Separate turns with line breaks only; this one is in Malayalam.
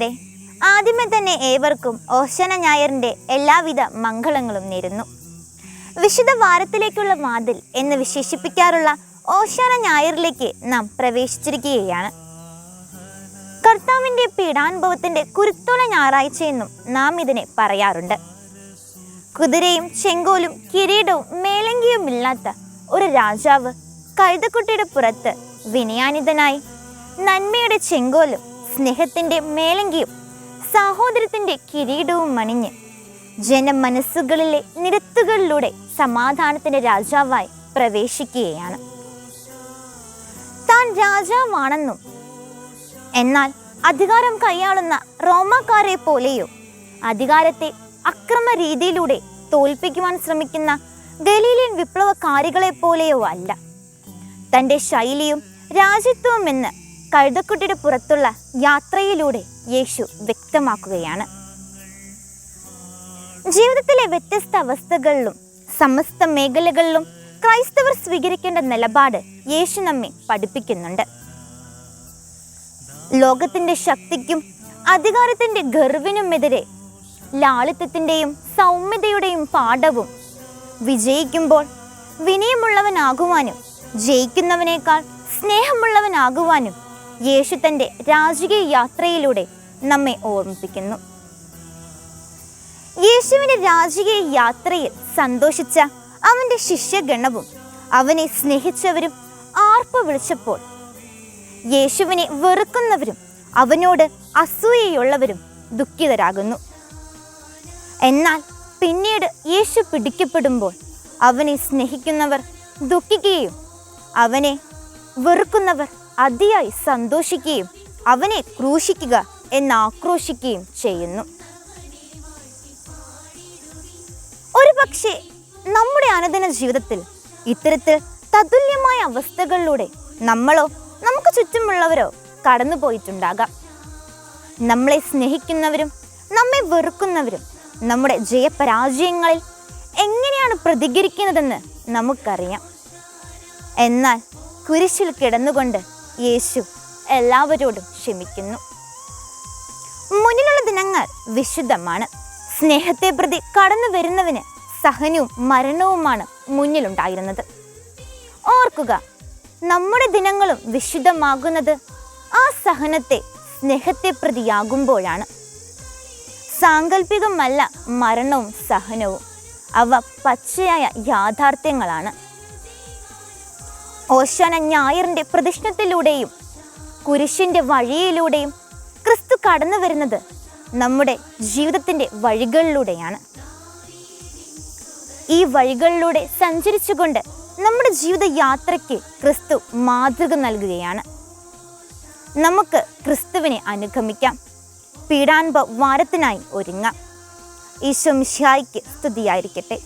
പ്രിയരെ ആദ്യമേ തന്നെ ഏവർക്കും ഓശന ഞായറിന്റെ എല്ലാവിധ മംഗളങ്ങളും നേരുന്നു. വിശുദ്ധ വാരത്തിലേക്കുള്ള വാതിൽ എന്ന് വിശേഷിപ്പിക്കാറുള്ള ഓശാന ഞായറിലേക്ക് നാം പ്രവേശിച്ചിരിക്കുകയാണ്. കർത്താവിന്റെ പീഡാനുഭവത്തിന്റെ കുരുത്തോള ഞായറാഴ്ച എന്നും നാം ഇതിനെ പറയാറുണ്ട്. കുതിരയും ചെങ്കോലും കിരീടവും മേലങ്കിയും ഇല്ലാത്ത ഒരു രാജാവ് കഴുതക്കുട്ടിയുടെ പുറത്ത് വിനയാനിതനായി നന്മയുടെ ചെങ്കോലും സ്നേഹത്തിന്റെ മേലങ്കിയും സഹോദരത്തിന്റെ കിരീടവും അണിഞ്ഞ് ജനമനസ്സുകളിലെ നിരത്തുകളിലൂടെ സമാധാനത്തിന്റെ രാജാവായി പ്രവേശിക്കുകയാണ്. താൻ രാജാവാണെന്നും എന്നാൽ അധികാരം കൈയാളുന്ന റോമാക്കാരെ പോലെയോ അധികാരത്തെ അക്രമ രീതിയിലൂടെ തോൽപ്പിക്കുവാൻ ശ്രമിക്കുന്ന ഗലീലിയൻ വിപ്ലവകാരികളെ പോലെയോ അല്ല തന്റെ ശൈലിയും രാജ്യത്വവും എന്ന് കഴുതക്കുട്ടിയുടെ പുറത്തുള്ള യാത്രയിലൂടെ യേശു വ്യക്തമാക്കുകയാണ്. ജീവിതത്തിലെ വ്യത്യസ്ത അവസ്ഥകളിലും സമസ്ത മേഖലകളിലും ക്രൈസ്തവർ സ്വീകരിക്കേണ്ട നിലപാട് യേശു നമ്മെ പഠിപ്പിക്കുന്നുണ്ട്. ലോകത്തിന്റെ ശക്തിക്കും അധികാരത്തിന്റെ ഗർവിനുമെതിരെ ലാളിത്യത്തിന്റെയും സൗമ്യതയുടെയും പാഠവും വിജയിക്കുമ്പോൾ വിനയമുള്ളവനാകുവാനും ജയിക്കുന്നവനേക്കാൾ സ്നേഹമുള്ളവനാകുവാനും യേശു തന്റെ രാജകീയ യാത്രയിലൂടെ നമ്മെ ഓർമ്മിപ്പിക്കുന്നു. യേശുവിന്റെ രാജകീയ യാത്രയിൽ സന്തോഷിച്ച അവന്റെ ശിഷ്യഗണവും അവനെ സ്നേഹിച്ചവരും ആർപ്പ് വിളിച്ചപ്പോൾ യേശുവിനെ വെറുക്കുന്നവരും അവനോട് അസൂയയുള്ളവരും ദുഃഖിതരാകുന്നു. എന്നാൽ പിന്നീട് യേശു പിടിക്കപ്പെടുമ്പോൾ അവനെ സ്നേഹിക്കുന്നവർ ദുഃഖിക്കുകയും അവനെ വെറുക്കുന്നവർ അതിയായി സന്തോഷിക്കുകയും അവനെ ക്രൂശിക്കുക എന്നാക്രോശിക്കുകയും ചെയ്യുന്നു. ഒരു പക്ഷേ നമ്മുടെ അനുദിന ജീവിതത്തിൽ ഇത്തരത്തിൽ തതുല്യമായ അവസ്ഥകളിലൂടെ നമ്മളോ നമുക്ക് ചുറ്റുമുള്ളവരോ കടന്നു പോയിട്ടുണ്ടാകാം. നമ്മളെ സ്നേഹിക്കുന്നവരും നമ്മെ വെറുക്കുന്നവരും നമ്മുടെ ജയപരാജയങ്ങളിൽ എങ്ങനെയാണ് പ്രതികരിക്കുന്നതെന്ന് നമുക്കറിയാം. എന്നാൽ കുരിശിൽ കിടന്നുകൊണ്ട് യേശു എല്ലാവരോടും ക്ഷമിക്കുന്നു. മുന്നിലുള്ള ദിനങ്ങൾ വിശുദ്ധമാണ്. സ്നേഹത്തെ പ്രതി കടന്നു വരുന്നവന് സഹനവും മരണവുമാണ് മുന്നിലുണ്ടായിരുന്നത്. ഓർക്കുക നമ്മുടെ ദിനങ്ങളും വിശുദ്ധമാകുന്നത് ആ സഹനത്തെ സ്നേഹത്തെ പ്രതിയാകുമ്പോഴാണ്. സാങ്കല്പികമല്ല മരണവും സഹനവും. അവ പച്ചയായ യാഥാർത്ഥ്യങ്ങളാണ്. ഓശാന ഞായറിന്റെ പ്രദക്ഷിണത്തിലൂടെയും കുരിശിന്റെ വഴിയിലൂടെയും ക്രിസ്തു കടന്നു വരുന്നത് നമ്മുടെ ജീവിതത്തിന്റെ വഴികളിലൂടെയാണ്. ഈ വഴികളിലൂടെ സഞ്ചരിച്ചുകൊണ്ട് നമ്മുടെ ജീവിത യാത്രയ്ക്ക് ക്രിസ്തു മാതൃക നൽകുകയാണ്. നമുക്ക് ക്രിസ്തുവിനെ അനുഗമിക്കാം. പീഡാൻപ വാരത്തിനായി ഒരുങ്ങാം. ഈശോ മിഷായിക്ക് സ്തുതിയായിരിക്കട്ടെ.